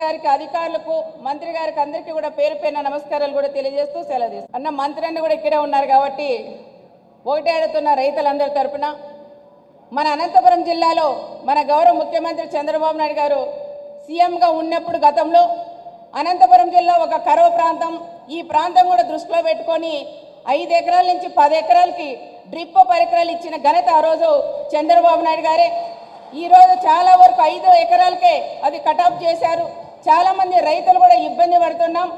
గారికి అధికారులకు మంత్రి గారికి అందరికీ కూడా పేరు పైన నమస్కారాలు కూడా తెలియజేస్తూ సెలవు అన్న మంత్రి అన్న కూడా ఇక్కడే ఉన్నారు కాబట్టి ఒకటే రైతులందరి తరపున మన అనంతపురం జిల్లాలో మన గౌరవ ముఖ్యమంత్రి చంద్రబాబు నాయుడు గారు సీఎంగా ఉన్నప్పుడు గతంలో అనంతపురం జిల్లా ఒక కరువు ప్రాంతం. ఈ ప్రాంతం కూడా దృష్టిలో పెట్టుకొని ఐదు ఎకరాల నుంచి పది ఎకరాలకి డ్రిప్ పరికరాలు ఇచ్చిన ఘనత ఆ రోజు చంద్రబాబు నాయుడు గారే. ఈ రోజు చాలా వరకు ఐదు ఎకరాలకే అది కటాఫ్ చేశారు. చాలా మంది రైతులు కూడా ఇబ్బంది పడుతున్నాం.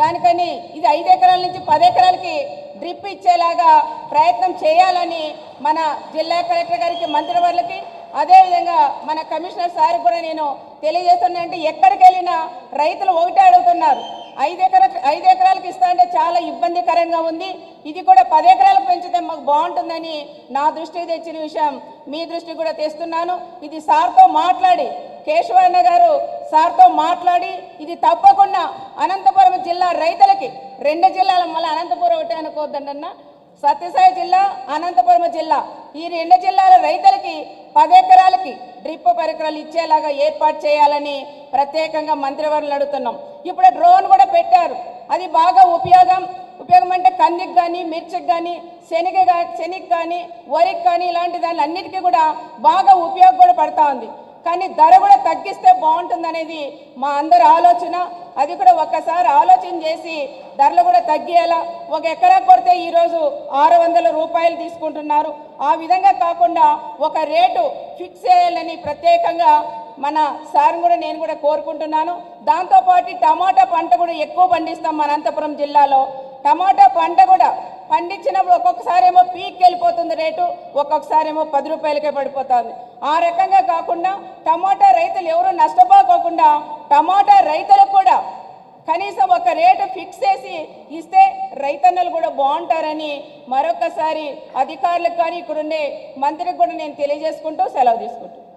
దానికని ఇది ఐదు ఎకరాల నుంచి పది ఎకరాలకి డ్రిప్ ఇచ్చేలాగా ప్రయత్నం చేయాలని మన జిల్లా కలెక్టర్ గారికి మంత్రివర్లకి అదేవిధంగా మన కమిషనర్ సార్ కూడా నేను తెలియజేస్తున్నా అంటే ఎక్కడికి వెళ్ళినా రైతులు ఒకటే అడుగుతున్నారు. ఐదు ఎకర ఐదు ఎకరాలకు ఇస్తా అంటే చాలా ఇబ్బందికరంగా ఉంది. ఇది కూడా పది ఎకరాలకు పెంచితే మాకు బాగుంటుందని నా దృష్టికి తెచ్చిన విషయం మీ దృష్టికి కూడా తెస్తున్నాను. ఇది సార్తో మాట్లాడి కేశవన్న గారు సార్తో మాట్లాడి ఇది తప్పకుండా అనంతపురం జిల్లా రైతులకి రెండు జిల్లాల మళ్ళీ అనంతపురం ఒకటే అనుకోవద్దండి సత్యసాయి జిల్లా అనంతపురం జిల్లా. ఈ రెండు జిల్లాల రైతులకి పది ఎకరాలకి డ్రిప్ పరికరాలు ఇచ్చేలాగా ఏర్పాటు చేయాలని ప్రత్యేకంగా మంత్రివర్యులు అడుగుతున్నాం. ఇప్పుడు డ్రోన్ కూడా పెట్టారు. అది బాగా ఉపయోగం. ఉపయోగం అంటే కందికి కానీ మిర్చికి కానీ శనగ శనగకి కానీ వరికి కానీ ఇలాంటి దాని అన్నిటికీ కూడా బాగా ఉపయోగం పడతా ఉంది. కానీ ధర కూడా తగ్గిస్తే బాగుంటుందనేది మా అందరి ఆలోచన. అది కూడా ఒక్కసారి ఆలోచన చేసి ధరలు కూడా తగ్గేలా ఒక ఎకరా కొడితే ఈరోజు ఆరు వందల రూపాయలు తీసుకుంటున్నారు. ఆ విధంగా కాకుండా ఒక రేటు ఫిక్స్ చేయాలని ప్రత్యేకంగా మన సార్ కూడా నేను కూడా కోరుకుంటున్నాను. దాంతోపాటు టమాటా పంట కూడా ఎక్కువ పండిస్తాం మన అనంతపురం జిల్లాలో. టమాటా పంట కూడా పండించినప్పుడు ఒక్కొక్కసారేమో పీక్ వెళ్ళిపోతుంది రేటు ఒక్కొక్కసారేమో పది రూపాయలకే పడిపోతుంది. ఆ రకంగా కాకుండా టమాటా రైతులు ఎవరు నష్టపోకోకుండా టమాటా రైతులకు కూడా కనీసం ఒక రేటు ఫిక్స్ చేసి ఇస్తే రైతన్నలు కూడా బాగుంటారని మరొకసారి అధికారులకు కానీ ఇక్కడుండే మంత్రికి కూడా నేను తెలియజేసుకుంటూ సెలవు తీసుకుంటాను